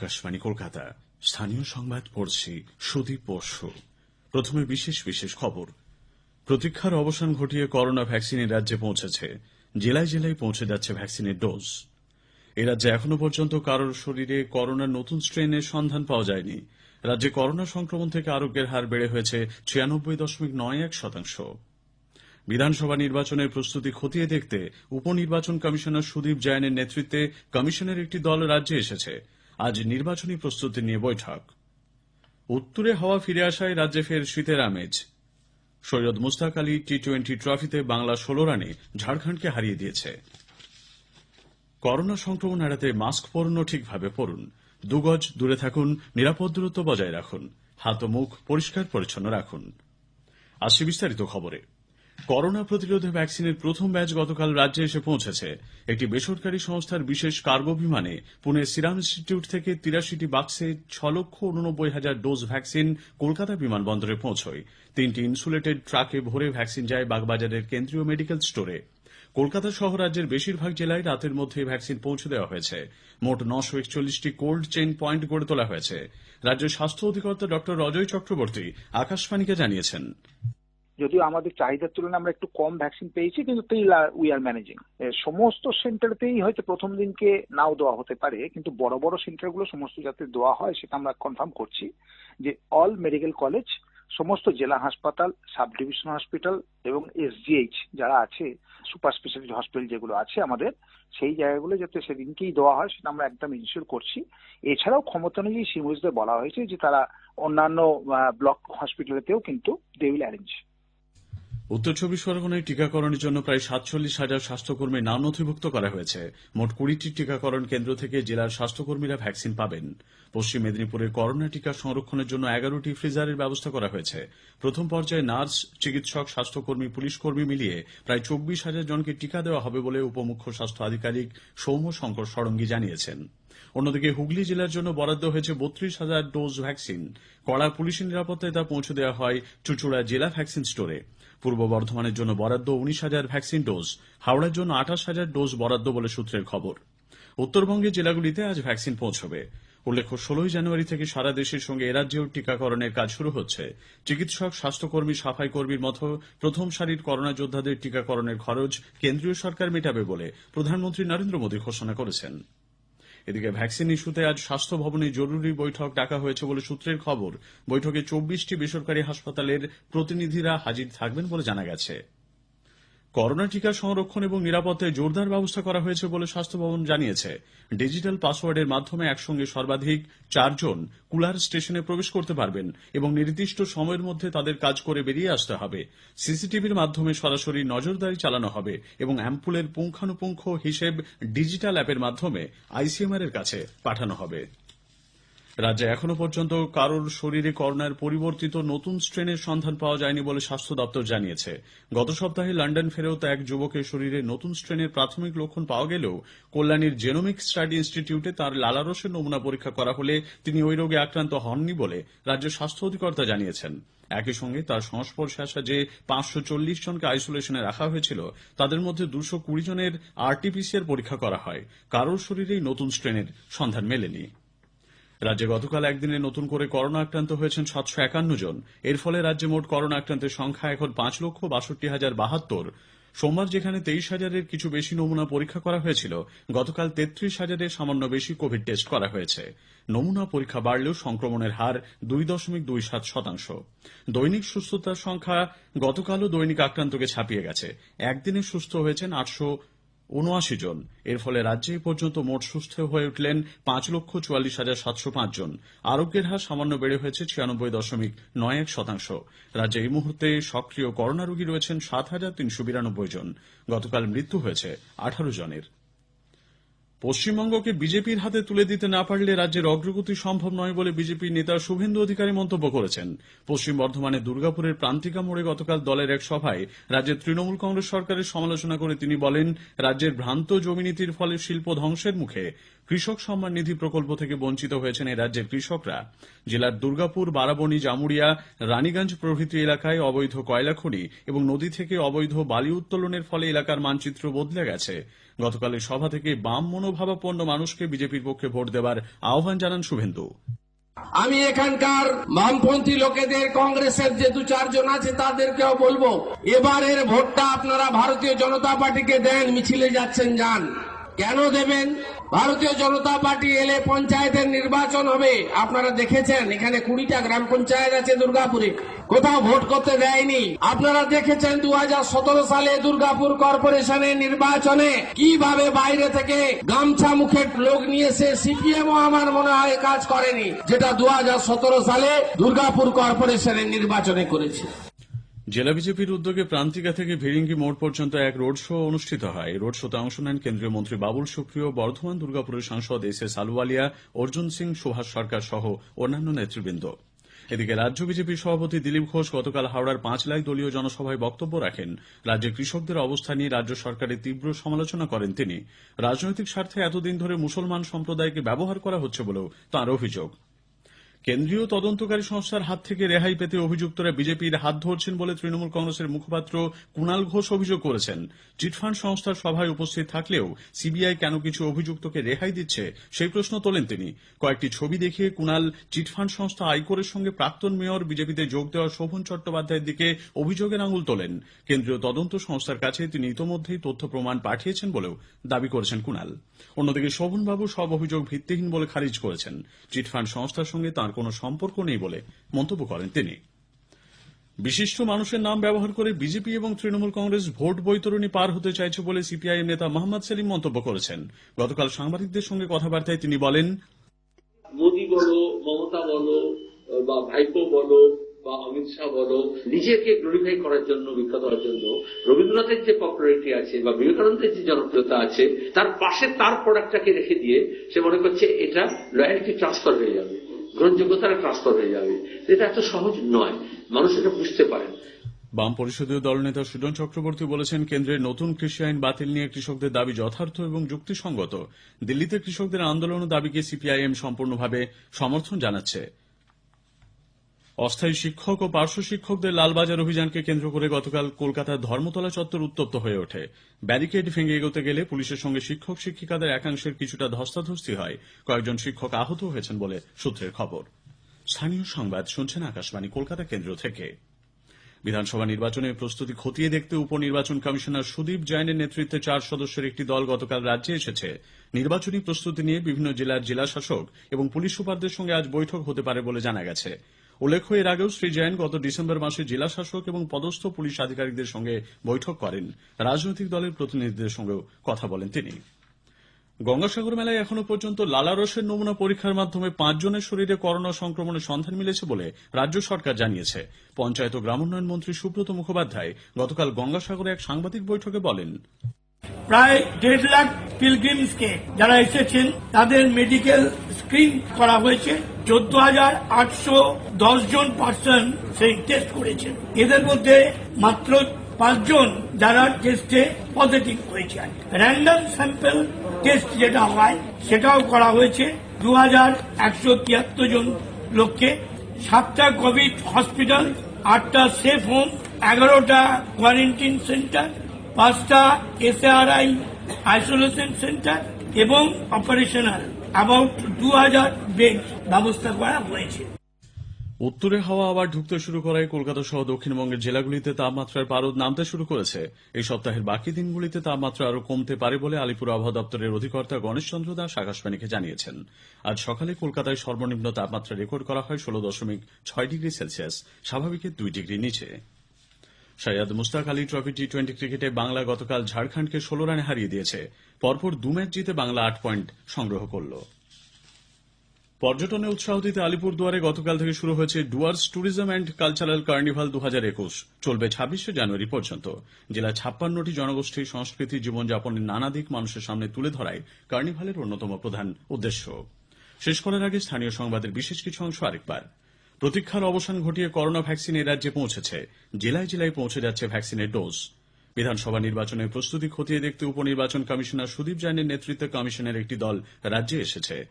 আকাশবাণী, কলকাতা। স্থানীয় সংবাদ পড়ছি সুদীপ বসু। প্রথমে বিশেষ বিশেষ খবর। প্রতীক্ষার অবসান ঘটিয়ে করোনা ভ্যাকসিন রাজ্যে পৌঁছেছে। জেলায় জেলায় পৌঁছে যাচ্ছে ভ্যাকসিনের ডোজ। এ রাজ্যে এখনও পর্যন্ত কারোর শরীরে করোনার নতুন স্ট্রেনের সন্ধান পাওয়া যায়নি। রাজ্যে করোনা সংক্রমণ থেকে আরোগ্যের হার বেড়ে হয়েছে ছিয়ানব্বই দশমিক নয় এক শতাংশ। বিধানসভা নির্বাচনের প্রস্তুতি খতিয়ে দেখতে উপনির্বাচন কমিশনার সুদীপ জায়নের নেতৃত্বে কমিশনের একটি দল রাজ্যে এসেছে। আজ নির্বাচনী প্রস্তুতি নিয়ে বৈঠক। উত্তরে হাওয়া ফিরে আসায় রাজ্যে ফের শীতের আমেজ। সৈয়দ মুস্তাক আলী টি টোয়েন্টি ট্রফিতে বাংলা ষোলো রানে ঝাড়খণ্ডকে হারিয়ে দিয়েছে। করোনা সংক্রমণ এড়াতে মাস্ক পরুন ও ঠিকভাবে পরুন দুগজ দূরে থাকুন, নিরাপদ দূরত্ব বজায় রাখুন। হাত ও মুখ পরিষ্কার পরিচ্ছন্ন রাখুন। আসছে বিস্তারিত খবরে। করোনা প্রতিরোধে ভ্যাকসিনের প্রথম ব্যাচ গতকাল রাজ্যে এসে পৌঁছেছে। একটি বেসরকারি সংস্থার বিশেষ কার্গো বিমানে পুনে সিরাম ইনস্টিটিউট থেকে তিরাশিটি বাক্সে ছ লক্ষ উননব্বই হাজার ডোজ ভ্যাকসিন কলকাতা বিমানবন্দরে পৌঁছয়। তিনটি ইনসুলেটেড ট্রাকে ভরে ভ্যাকসিন যায় বাগবাজারের কেন্দ্রীয় মেডিকেল স্টোরে। কলকাতা সহ রাজ্যের বেশিরভাগ জেলায় রাতের মধ্যে ভ্যাকসিন পৌঁছে দেওয়া হয়েছে। মোট নশো একচল্লিশটি কোল্ড চেইন পয়েন্ট গড়ে তোলা হয়েছে। রাজ্যের স্বাস্থ্য অধিকর্তা ডক্টর অজয় চক্রবর্তী আকাশবাণীকে জানিয়েছেন। যদিও আমাদের চাহিদার তুলনায় আমরা একটু কম ভ্যাকসিন পেয়েছি, কিন্তু স্টিল উই আর ম্যানেজিং সমস্ত সেন্টারতেই হয়তো প্রথম দিনকে নাও দেওয়া হতে পারে, কিন্তু বড় বড় সেন্টারগুলো সমস্ত যাতে দেওয়া হয় সেটা আমরা কনফার্ম করছি যে অল মেডিকেল কলেজ সমস্ত জেলা হাসপাতাল সাব ডিভিশন হসপিটাল এবং এসজিএইচ যারা আছে সুপার স্পেশালিটি হসপিটাল যেগুলো আছে আমাদের, সেই জায়গাগুলো যাতে সেদিনকেই দেওয়া হয় সেটা আমরা একদম ইনশিওর করছি। এছাড়াও ক্ষমতা অনুযায়ী সিমুজদের বলা হয়েছে যে তারা অন্যান্য ব্লক হসপিটালেতেও কিন্তু দে উইল অ্যারেঞ্জ উত্তর চব্বিশ পরগনায় টিকাকরণের জন্য প্রায় সাতচল্লিশ হাজার স্বাস্থ্যকর্মীর নাম নথিভুক্ত করা হয়েছে। মোট কুড়িটি টিকাকরণ কেন্দ্র থেকে জেলার স্বাস্থ্যকর্মীরা ভ্যাকসিন পাবেন। পশ্চিম মেদিনীপুরে করোনা টিকা সংরক্ষণের জন্য এগারোটি ফ্রিজারের ব্যবস্থা করা হয়েছে। প্রথম পর্যায়ে নার্স, চিকিৎসক, স্বাস্থ্যকর্মী, পুলিশকর্মী মিলিয়ে প্রায় চব্বিশ হাজার জনকে টিকা দেওয়া হবে বলে উপমুখ্য স্বাস্থ্য আধিকারিক সৌম্য শঙ্কর ষড়ঙ্গী জানিয়েছেন। অন্যদিকে হুগলি জেলার জন্য বরাদ্দ হয়েছে বত্রিশ হাজার ডোজ ভ্যাকসিন। কড়া পুলিশি নিরাপত্তায় তা পৌঁছে দেওয়া হয় চুচুড়া জেলা ভ্যাকসিন স্টোরে। পূর্ব বর্ধমানের জন্য বরাদ্দ উনিশ হাজার ভ্যাকসিন ডোজ, হাওড়ার জন্য আঠাশ হাজার ডোজ বরাদ্দ বলে সূত্রের খবর। উত্তরবঙ্গের জেলাগুলিতে আজ ভ্যাকসিন পৌঁছবে। উল্লেখ্য, ষোলোই জানুয়ারি থেকে সারা দেশের সঙ্গে এরাজ্যেও টিকাকরণের কাজ শুরু হচ্ছে। চিকিৎসক, স্বাস্থ্যকর্মী, সাফাই কর্মীর মতো প্রথম সারির করোনা যোদ্ধাদের টিকাকরণের খরচ কেন্দ্রীয় সরকার মেটাবে বলে প্রধানমন্ত্রী নরেন্দ্র মোদী ঘোষণা করেছেন। এদিকে ভ্যাকসিন ইস্যুতে আজ স্বাস্থ্য ভবনে জরুরি বৈঠক ডাকা হয়েছে বলে সূত্রের খবর। বৈঠকে চব্বিশটি বেসরকারি হাসপাতালের প্রতিনিধিরা হাজির থাকবেন বলে জানা গেছে। করোনা টিকা সংরক্ষণ এবং নিরাপত্তায় জোরদার ব্যবস্থা করা হয়েছে বলে স্বাস্থ্য ভবন জানিয়েছে। ডিজিটাল পাসওয়ার্ডের মাধ্যমে একসঙ্গে সর্বাধিক চারজন কুলার স্টেশনে প্রবেশ করতে পারবেন এবং নির্দিষ্ট সময়ের মধ্যে তাদের কাজ করে বেরিয়ে আসতে হবে। সিসিটিভির মাধ্যমে সরাসরি নজরদারি চালানো হবে এবং অ্যাম্পুলের পুঙ্খানুপুঙ্খ হিসেব ডিজিটাল অ্যাপের মাধ্যমে আইসিএমআর এর কাছে পাঠানো হবে। রাজ্যে এখনও পর্যন্ত কারোর শরীরে করোনার পরিবর্তিত নতুন স্ট্রেনের সন্ধান পাওয়া যায়নি বলে স্বাস্থ্য দপ্তর জানিয়েছে। গত সপ্তাহে লন্ডন ফেরত এক যুবকের শরীরে নতুন স্ট্রেনের প্রাথমিক লক্ষণ পাওয়া গেলেও কল্যাণীর জেনোমিক স্টাডি ইনস্টিটিউটে তার লালারসের নমুনা পরীক্ষা করা হলে তিনি ওই রোগে আক্রান্ত হননি বলে রাজ্য স্বাস্থ্য অধিকর্তা জানিয়েছেন। একই সঙ্গে তার সংস্পর্শে আসা যে পাঁচশো চল্লিশ জনকে আইসোলেশনে রাখা হয়েছিল, তাদের মধ্যে দুশো কুড়ি জনের আরটিপিসিআর পরীক্ষা করা হয়। কারোর শরীরেই নতুন স্ট্রেনের সন্ধান মেলেনি। রাজ্যে গতকাল একদিনে নতুন করে করোনা আক্রান্ত হয়েছেন সাতশো একান্ন জন। এর ফলে রাজ্যে মোট করোনা আক্রান্তের সংখ্যা এখন পাঁচ লক্ষ বাষট্টি হাজার বাহাত্তর। সোমবার যেখানে তেইশ হাজারের কিছু বেশি নমুনা পরীক্ষা করা হয়েছিল, গতকাল তেত্রিশ হাজারের সামান্য বেশি কোভিড টেস্ট করা হয়েছে। নমুনা পরীক্ষা বাড়লেও সংক্রমণের হার দুই দশমিক দুই সাত শতাংশ। দৈনিক সুস্থতার সংখ্যা গতকালও দৈনিক আক্রান্তকে ছাপিয়ে গেছে। একদিনে সুস্থ হয়েছেন আটশো উনআশি জন। এর ফলে রাজ্যে পর্যন্ত মোট সুস্থ হয়ে উঠলেন পাঁচ লক্ষ চুয়াল্লিশ হাজার সাতশো পাঁচ জন। আরোগ্যের হার সামান্য বেড়ে হয়েছে ছিয়ানব্বই দশমিক নয় এক শতাংশ। রাজ্যে এই মুহূর্তে সক্রিয় করোনা রোগী রয়েছেন সাত হাজার তিনশো বিরানব্বই জন। গতকাল মৃত্যু হয়েছে আঠারো জনের। পশ্চিমবঙ্গকে বিজেপির হাতে তুলে দিতে না পারলে রাজ্যের অগ্রগতি সম্ভব নয় বলে বিজেপি নেতা শুভেন্দু অধিকারী মন্তব্য করেছেন। পশ্চিম বর্ধমানের দুর্গাপুরের প্রান্তিকা মোড়ে গতকাল দলের এক সভায় রাজ্যের তৃণমূল কংগ্রেস সরকারের সমালোচনা করে তিনি বলেন, রাজ্যের ভ্রান্ত জমি নীতির ফলে শিল্প ধ্বংসের মুখে। কৃষক সম্মান নিধি প্রকল্প থেকে বঞ্চিত হয়েছেন এই রাজ্যের কৃষকরা। জেলার দুর্গাপুর, বারাবণী জামুরিয়া রানীগঞ্জ প্রভৃতি এলাকায় অবৈধ কয়লা খনি এবং নদী থেকে অবৈধ বালি উত্তোলনের ফলে এলাকার মানচিত্র বদলে গেছে। গতকালের সভা থেকে বাম মনোভাবাপন্ন মানুষকে বিজেপির পক্ষে ভোট দেওয়ার আহ্বান জানান শুভেন্দু। আমি এখানকার বামপন্থী লোকেদের, কংগ্রেসের যে দু চারজন আছে তাদেরকেও বলব, এবারের ভোটটা আপনারা ভারতীয় জনতা পার্টিকে দেন, মিছিলে যাচ্ছেন, যান। কেন দেবেন? ভারতীয় জনতা পার্টি এলে পঞ্চায়েতের নির্বাচন হবে। আপনারা দেখেছেন, এখানে কুড়িটা গ্রাম পঞ্চায়েত আছে দুর্গাপুরে। কোথাও ভোট করতে দেয়নি। আপনারা দেখেছেন দু হাজার সতেরো সালে দুর্গাপুর কর্পোরেশনের নির্বাচনে কীভাবে বাইরে থেকে গামছা মুখে লোক নিয়ে এসে সিপিএমও আমার মনে হয় কাজ করেনি, যেটা দু হাজার সতেরো সালে দুর্গাপুর কর্পোরেশনের নির্বাচনে করেছে। জেলা বিজেপির উদ্যোগে প্রান্তিকা থেকে ভিরিঙ্গি মোড় পর্যন্ত এক রোড শো অনুষ্ঠিত হয়। রোড শোতে অংশ নেন কেন্দ্রীয় মন্ত্রী বাবুল সুপ্রিয়, বর্ধমান দুর্গাপুরের সাংসদ এস এস আলুওয়ালিয়া অর্জুন সিং, সুভাষ সরকার সহ অন্যান্য নেতৃবৃন্দ। এদিকে রাজ্য বিজেপির সভাপতি দিলীপ ঘোষ গতকাল হাওড়ার পাঁচ লাখ দলীয় জনসভায় বক্তব্য রাখেন। রাজ্যের কৃষকদের অবস্থা নিয়ে রাজ্য সরকারের তীব্র সমালোচনা করেন তিনি। রাজনৈতিক স্বার্থে এতদিন ধরে মুসলমান সম্প্রদায়কে ব্যবহার করা হচ্ছে বলেও তাঁর অভিযোগ। কেন্দ্রীয় তদন্তকারী সংস্থার হাত থেকে রেহাই পেতে অভিযুক্তরা বিজেপির হাত ধরছেন বলে তৃণমূল কংগ্রেসের মুখপাত্র কুণাল ঘোষ অভিযোগ করেছেন। চিটফান্ড সংস্থার সভায় উপস্থিত থাকলেও সিবিআই কেন কিছু অভিযুক্তকে রেহাই দিচ্ছে সেই প্রশ্ন তোলেন তিনি। কয়েকটি ছবি দেখিয়ে কুণাল চিটফান্ড সংস্থা আইকোরের সঙ্গে প্রাক্তন মেয়র বিজেপিতে যোগ দেওয়া শোভন চট্টোপাধ্যায়ের দিকে অভিযোগের আঙুল তোলেন। কেন্দ্রীয় তদন্ত সংস্থার কাছে তিনি ইতোমধ্যেই তথ্য প্রমাণ পাঠিয়েছেন বলেও দাবি করেছেন কুণাল। অন্যদিকে শোভনবাবু সব অভিযোগ ভিত্তিহীন বলে খারিজ করেছেন। চিটফান্ড সংস্থার সঙ্গে তাঁর কোনো সম্পর্ক নেই বলে মন্তব্য করেন তিনি। বিশিষ্ট মানুষের নাম ব্যবহার করে বিজেপি এবং তৃণমূল কংগ্রেস ভোট বৈতরণী পার হতে চাইছে বলে সিপিআইএম নেতা মোহাম্মদ সেলিম মন্তব্য করেছেন। গতকাল সাংবাদিকদের সঙ্গে কথাবার্তায় তিনি বলেন, মোদী বলো, মমতা বলো, বা ভাইপো বলো, বা অমিত শাহ বলো, নিজেকে গ্লোরিফাই করার জন্য, বিখ্যাত হওয়ার জন্য রবীন্দ্রনাথের যে পপুলারিটি আছে বা বিবেকানন্দের যে জনপ্রিয়তা আছে, তার পাশে তার প্রোডাক্টটাকে রেখে দিয়ে সে মনে করছে এটা লয়ালিটি ট্রান্সফার হয়ে যাবে। গ্রহণযোগ্যতাটা ট্রান্সফার হয়ে যাবে। এটা এত সহজ নয়। মানুষ এটা বুঝতে পারেন বাম পরিষদীয় দলনেতা সুজন চক্রবর্তী বলেছেন, কেন্দ্রের নতুন কৃষি আইন বাতিল নিয়ে কৃষকদের দাবি যথার্থ এবং যুক্তিসঙ্গত। দিল্লিতে কৃষকদের আন্দোলন ও দাবিকে সিপিআইএম সম্পূর্ণভাবে সমর্থন জানাচ্ছে। অস্থায়ী শিক্ষক ও পার্শ্ব শিক্ষকদের লালবাজার অভিযানকে কেন্দ্র করে গতকাল কলকাতার ধর্মতলা চত্বর উত্তপ্ত হয়ে ওঠে। ব্যারিকেড ভেঙে এগোতে গেলে পুলিশের সঙ্গে শিক্ষক, শিক্ষিকাদের একাংশের কিছুটা ধস্তাধস্তি হয়। কয়েকজন শিক্ষক আহত হয়েছেন বলে সূত্রের খবর। স্থানীয় সংবাদ শুনছেন আকাশবাণী, কলকাতা কেন্দ্র থেকে। বিধানসভা নির্বাচনের প্রস্তুতি খতিয়ে দেখতে উপনির্বাচন কমিশনার সুদীপ জৈনের নেতৃত্বে চার সদস্যের একটি দল গতকাল রাজ্যে এসেছে। নির্বাচনী প্রস্তুতি নিয়ে বিভিন্ন জেলার জেলাশাসক এবং পুলিশ সুপারদের সঙ্গে আজ বৈঠক হতে পারে বলে জানা গেছে। উল্লেখ্য, এর আগেও শ্রী জৈন গত ডিসেম্বর মাসে জেলাশাসক এবং পদস্থ পুলিশ আধিকারিকদের সঙ্গে বৈঠক করেন। রাজনৈতিক দলের প্রতিনিধিদের সঙ্গেও কথা বলেন তিনি। গঙ্গাসাগর মেলায় এখনও পর্যন্ত লালারসের নমুনা পরীক্ষার মাধ্যমে পাঁচজনের শরীরে করোনা সংক্রমণের সন্ধান মিলেছে বলে রাজ্য সরকার জানিয়েছে। পঞ্চায়েত ও গ্রামোন্নয়ন মন্ত্রী সুব্রত মুখোপাধ্যায় গতকাল গঙ্গাসাগরে এক সাংবাদিক বৈঠকে বলেন প্রায় দেড় লাখ পিলগ্রিমসকে যারা এসেছেন, তাদের মেডিকেল স্ক্রিন করা হয়েছে। চোদ্দ হাজার আটশো দশ জন পার্সন সেই টেস্ট করেছেন। এদের মধ্যে মাত্র পাঁচজন যারা টেস্টে পজিটিভ হয়েছে। র্যান্ডম স্যাম্পল টেস্ট যেটা হয়, সেটাও করা হয়েছে। দু হাজার একশো তিয়াত্তর জন লোককে সাতটা কোভিড হসপিটাল আটটা সেফ হোম এগারোটা কোয়ারেন্টিন সেন্টার পাঁচটা এসআরআই আইসোলেশন সেন্টার এবং অপারেশনাল অ্যাবাউট দু হাজার বেড ব্যবস্থা করা হয়েছে। উত্তরে হাওয়া আবার ঢুকতে শুরু করায় কলকাতা সহ দক্ষিণবঙ্গের জেলাগুলিতে তাপমাত্রার পারদ নামতে শুরু করেছে। এই সপ্তাহের বাকি দিনগুলিতে তাপমাত্রা আরও কমতে পারে বলে আলিপুর আবহাওয়া দপ্তরের অধিকর্তা গণেশ চন্দ্র দাস আকাশবাণীকে জানিয়েছেন। আজ সকালে কলকাতায় সর্বনিম্ন তাপমাত্রা রেকর্ড করা হয় ষোলো দশমিক ছয় ডিগ্রি সেলসিয়াস, স্বাভাবিকের দুই ডিগ্রি নিচে। Syed Mushtaq Ali trophy T twenty ক্রিকেটে বাংলা গতকাল ঝাড়খণ্ডকে ষোলো রানে হারিয়ে দিয়েছে। পরপর দু ম্যাচ জিতে বাংলা আট পয়েন্ট সংগ্রহ করল। পর্যটনে উৎসাহ দিতে আলিপুরদুয়ারে গতকাল থেকে শুরু হয়েছে Dooars tourism and cultural carnival দু হাজার একুশ। চলবে ছাব্বিশে জানুয়ারি পর্যন্ত। জেলার ছাপ্পান্নটি জনগোষ্ঠীর সংস্কৃতি জীবনযাপনের নানা দিক মানুষের সামনে তুলে ধরাই কার্নিভালের অন্যতম প্রধান উদ্দেশ্য। শেষ করার আগে স্থানীয় সংবাদের বিশেষ কিছু অংশ আরেকবার। প্রতীক্ষার অবসান ঘটিয়ে করোনা ভ্যাকসিন রাজ্যে পৌঁছেছে। জেলায় জেলায় পৌঁছে যাচ্ছে ভ্যাকসিনের ডোজ। বিধানসভা নির্বাচনের প্রস্তুতি খতিয়ে দেখতে উপনির্বাচন কমিশনার সুদীপ জৈনের নেতৃত্বে কমিশনের একটি দল রাজ্যে এসেছে।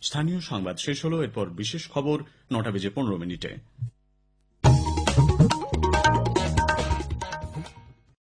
স্থানীয় সংবাদ শেষ হল, এরপর বিশেষ খবর নটা বেজে পনেরো মিনিটে।